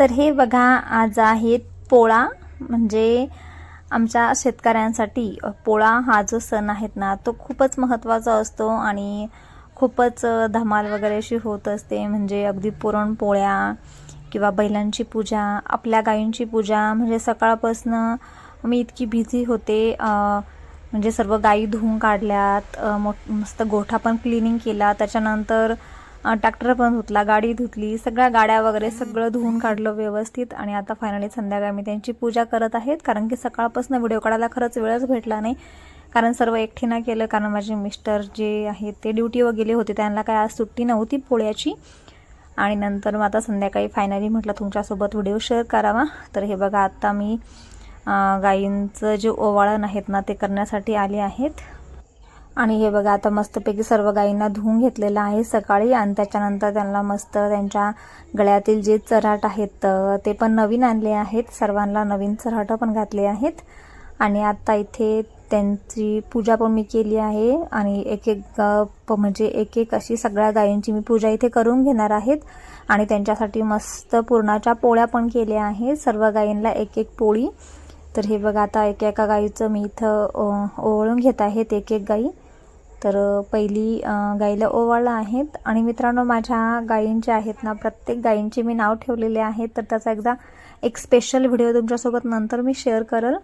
तर हे बघा आज आहेत पोळा. म्हणजे आमच्या शेतकऱ्यांसाठी पोळा हा जो सण आहेत ना तो खूपच महत्त्वाचा असतो आणि खूपच धमाल वगैरे अशी होत असते. म्हणजे अगदी पुरणपोळ्या किंवा बैलांची पूजा आपल्या गायींची पूजा. म्हणजे सकाळपासनं मी इतकी बिझी होते. म्हणजे सर्व गायी धुवून काढल्यात. मोठ मस्त गोठा पण क्लिनिंग केला. त्याच्यानंतर ट्रॅक्टर पण धुतला गाडी धुतली सगळ्या गाड्या वगैरे सगळं धुवून काढलं व्यवस्थित. आणि आता फायनली संध्याकाळी मी त्यांची पूजा करत आहेत कारण की सकाळपासून व्हिडिओ काढायला खरंच वेळच भेटला नाही. कारण सर्व एकटीनं केलं कारण माझे मिस्टर जे आहेत ते ड्युटीवर गेले होते त्यांना काय आज सुट्टी नव्हती पोळ्याची. आणि नंतर मग आता संध्याकाळी फायनली म्हटलं तुमच्यासोबत व्हिडिओ शेअर करावा. तर हे बघा आत्ता मी गाईंचं गायींचं जे ओवाळण आहेत ना ते करण्यासाठी आले आहेत. आणि हे बघा आता मस्तपैकी सर्व गायींना धुवून घेतलेलं आहे. सकाळी आणि त्याच्यानंतर त्यांना मस्त त्यांच्या गळ्यातील जे चराट आहेत ते पण नवीन आणले आहेत. सर्वांना नवीन चराटं पण घातले आहेत. आणि आता इथे त्यांची पूजा पण मी केली आहे. आणि एक एक प- म्हणजे एक एक अशी सगळ्या गायींची मी पूजा इथे करून घेणार आहेत. आणि त्यांच्यासाठी मस्त पुरणाच्या पोळ्या पण केल्या आहेत. सर्व गायींना एक एक पोळी तर हे बघा आता एक एका गाईचं मी इथं ओवळून ओवाळून घेत आहेत एक एक गाई. तर पहिली गाईला ओवाळलं आहेत. आणि मित्रांनो माझ्या गायींचे आहेत ना प्रत्येक गायींचे मी नाव ठेवलेले आहेत तर त्याचा एकदा एक स्पेशल व्हिडिओ तुमच्यासोबत नंतर मी शेअर करेल.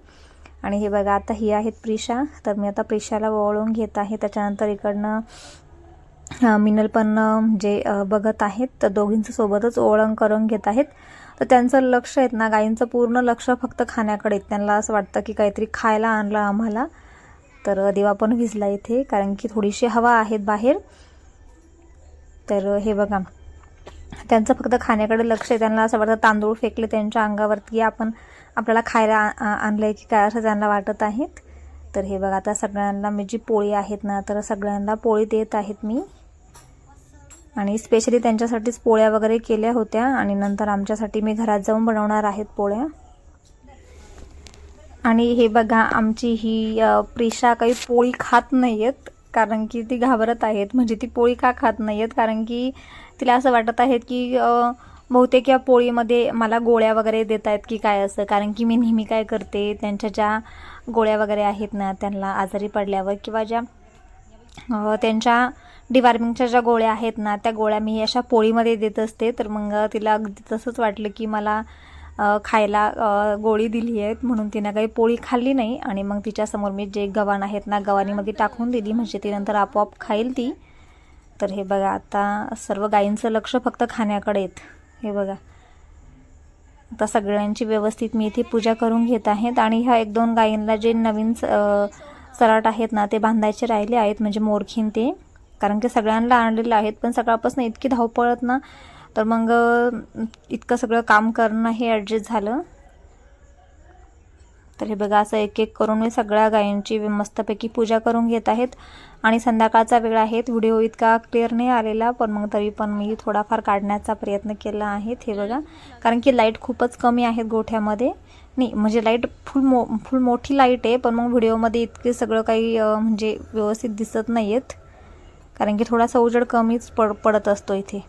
आणि हे बघा आता ही आहेत प्रिशा. तर मी आता प्रिशाला ओवळून घेत आहे. त्याच्यानंतर इकडनं मिनल पण जे बघत आहेत तर दोघींचं सोबतच ओळण करून घेत आहेत. तर त्यांचं लक्ष आहेत ना गायींचं पूर्ण लक्ष फक्त खाण्याकडे त्यांना असं वाटतं की काहीतरी खायला आणलं आम्हाला. तर दिवा पण विजला इथे कारण की थोडीशी हवा आहेत बाहेर. तर हे बघा. त्यांचं फक्त खाण्याकडे लक्ष आहे. त्यांना असं वाटतं तांदूळ फेकले त्यांच्या अंगावरती आपण आपल्याला खायला आ- आ- आणलंय की काय असं त्यांना वाटत आहेत. तर हे बघा आता सगळ्यांना मी जी पोळी आहेत ना तर सगळ्यांना पोळी देत आहेत मी. आणि स्पेशली त्यांच्यासाठीच पोळ्या वगैरे केल्या होत्या आणि नंतर आमच्यासाठी मी घरात जाऊन बनवणार आहेत पोळ्या. आणि हे बघा आमची ही प्रिशा काही पोळी खात नाही आहेत कारण की ती घाबरत आहेत. म्हणजे ती पोळी का खात नाही आहेत कारण की तिला असं वाटत आहेत की बहुतेक या पोळीमध्ये मला गोळ्या वगैरे देत आहेत की काय असं? कारण की मी नेहमी काय करते त्यांच्या ज्या गोळ्या वगैरे आहेत ना त्यांना आजारी पडल्यावर किंवा ज्या त्यांच्या डिवॉर्मिंगच्या ज्या गोळ्या आहेत ना त्या गोळ्या मी अशा पोळीमध्ये देत असते. तर मग तिला अगदी तसंच वाटलं की मला खायला गोळी दिली आहेत. म्हणून तिनं काही पोळी खाल्ली नाही. आणि मग तिच्यासमोर मी जे गव्हाण आहेत ना गव्हाणीमध्ये टाकून दिली. म्हणजे ती नंतर आपोआप खाईल ती. तर हे बघा आता सर्व गायींचं लक्ष फक्त खाण्याकडे आहेत. हे बघा. आता सगळ्यांची व्यवस्थित मी इथे पूजा करून घेत आहेत. आणि ह्या एक दोन गायींना जे नवीन स- सराट आहेत ना ते बांधायचे राहिले आहेत. म्हणजे मोरखीन ते. कारण की सगळ्यांना आणलेलं आहेत पण सकाळपासून इतकी धावपळत ना तर मग इतकं सगळं काम करणं हे ॲडजस्ट झालं. तर हे बघा असं एक एक करून मी सगळ्या गायींची मस्तपैकी पूजा करून घेत आहेत. आणि संध्याकाळचा वेळ आहे व्हिडिओ इतका क्लिअर नाही आलेला पण मग तरी पण मी थोडाफार काढण्याचा प्रयत्न केला आहे हे बघा. कारण की लाइट खूपच कमी आहेत गोठ्यामध्ये. नाही म्हणजे लाइट फुल मो फुल मोठी लाइट आहे पण मग व्हिडिओमध्ये इतके सगळं काही म्हणजे व्यवस्थित दिसत नाही आहेत कारण की थोडासा उजेड कमीच पड पडत असतो इथे.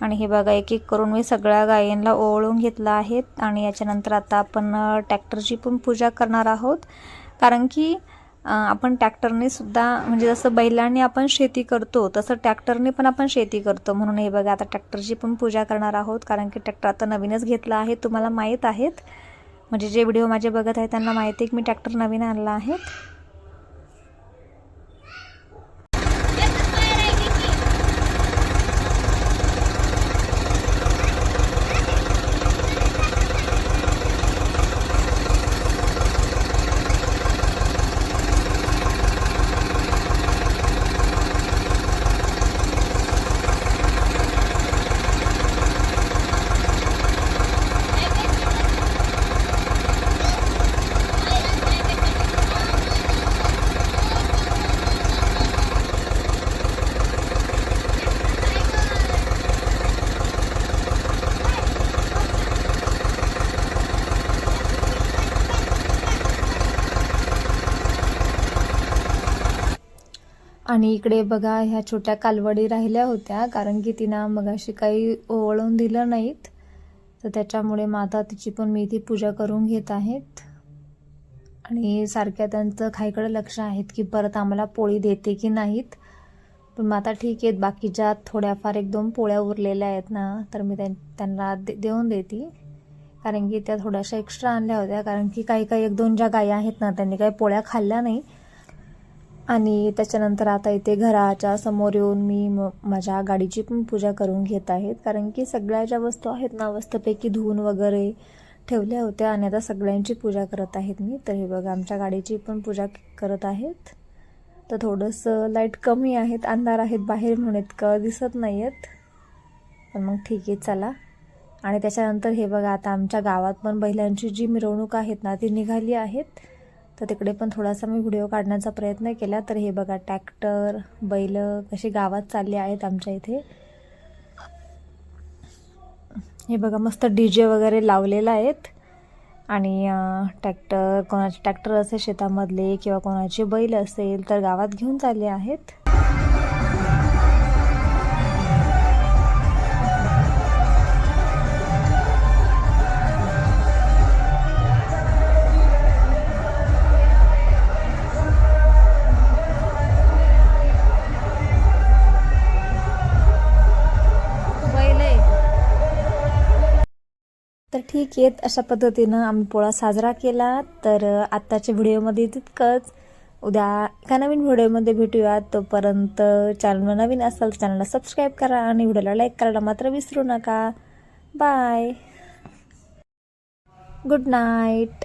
आणि हे बघा एक एक करून मी सगळ्या गायींना ओवळून घेतलं आहेत आणि याच्यानंतर आता आपण टॅक्टरची ट्रॅक्टरची पण पूजा करणार आहोत. कारण की आपण ट्रॅक्टरने सुद्धा म्हणजे जसं बैलांनी आपण शेती करतो तसं ट्रॅक्टरने पण आपण शेती करतो. म्हणून हे बघा आता ट्रॅक्टरची पण पूजा करणार आहोत. कारण की ट्रॅक्टर आता नवीनच घेतला आहे तुम्हाला माहीत आहेत. म्हणजे जे व्हिडिओ माझे बघत आहेत त्यांना माहिती आहे की मी ट्रॅक्टर नवीन आणला आहे. आणि इकडे बघा ह्या छोट्या कालवडी राहिल्या होत्या कारण की तिनं मगाशी काही ओवळून दिलं नाहीत. तर त्याच्यामुळे माता तिची पण मी इथे पूजा करून घेत आहेत. आणि सारख्या त्यांचं खाईकडे लक्ष आहेत की परत आम्हाला पोळी देते की नाहीत. पण माता आता ठीक आहेत बाकीच्या थोड्याफार एक दोन पोळ्या उरलेल्या आहेत ना तर मी त्यां त्यांना दे देऊन देते. कारण की त्या थोड्याशा एक्स्ट्रा आणल्या होत्या कारण की काही काही एक दोन ज्या गायी आहेत ना त्यांनी काही पोळ्या खाल्ल्या नाही. आणि त्याच्यानंतर आता इथे घराच्या समोर येऊन मी म माझ्या गाडीची पण पूजा करून घेत आहेत कारण की सगळ्या ज्या वस्तू आहेत ना वस्तूपैकी धुवून वगैरे ठेवल्या होत्या आणि आता सगळ्यांची पूजा करत आहेत मी. तर हे बघा आमच्या गाडीची पण पूजा करत आहेत. तर थोडंसं लाइट कमी आहेत अंधार आहेत बाहेर म्हणून इतकं दिसत नाही आहेत पण मग ठीक आहे चला. आणि त्याच्यानंतर हे बघा आता आमच्या गावात पण बैलांची जी मिरवणूक आहेत ना ती निघाली आहेत. तर तिकडे पण थोडासा मी व्हिडिओ काढण्याचा प्रयत्न केला. तर हे बघा ट्रॅक्टर बैल कसे गावात चालले आहेत आमच्या इथे. हे बघा मस्त डी जे वगैरे लावलेला आहेत. आणि ट्रॅक्टर कोणाचे ट्रॅक्टर असेल शेतामधले किंवा कोणाचे बैल असेल तर गावात घेऊन चालले आहेत. तर ठीक आहेत अशा पद्धतीनं आम्ही पोळा साजरा केला. तर आत्ताच्या व्हिडिओमध्ये तितकंच उद्या एका नवीन व्हिडिओमध्ये भेटूयात तोपर्यंत चॅनल नवीन असाल तर चॅनलला सबस्क्राईब करा आणि व्हिडिओला लाईक करायला मात्र विसरू नका. बाय. Good night.